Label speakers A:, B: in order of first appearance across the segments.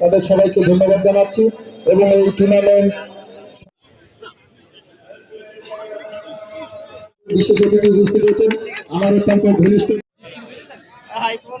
A: তাদের সবাইকে ধন্যবাদ জানাচ্ছি এবং এই টুর্নামেন্ট বিশেষ অতিথি বুঝতে হয়েছেন। আমার অত্যন্ত ঘনিষ্ঠ আইফোন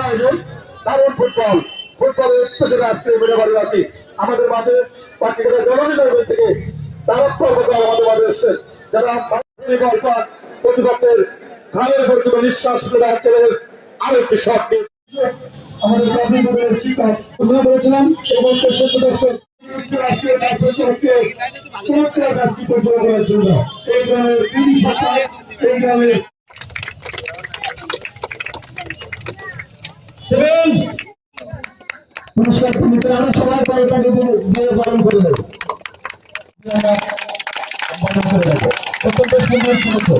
A: আয়োজন দারুণ ফুটবল। ফুটবলের স্পেশাল আজকে মিঠাবাড়ি আসি আমাদের মাঝে পার্টিকুলার জননী থেকে তারক কর্মকার আমাদের মাঝে এসছেন যারা বল পান প্রতিপক্ষের ঘাড়ের উপর কোনো নিঃশ্বাস ফেলে রাখতে আরেকটি শট নিয়ে আমাদের প্রাথমিকভাবে শিক্ষক ঘোষণা করেছিলাম এবং সত্য দর্শক আজকে ম্যাচ চমৎকার ম্যাচটি পরিচালনা করার জন্য। এই গ্রামের এই গ্রামের পুরস্কার তুলিতে আমরা সবাই পরে তাকে দিয়ে পালন করে দেবো। অত্যন্ত সুন্দর করেছে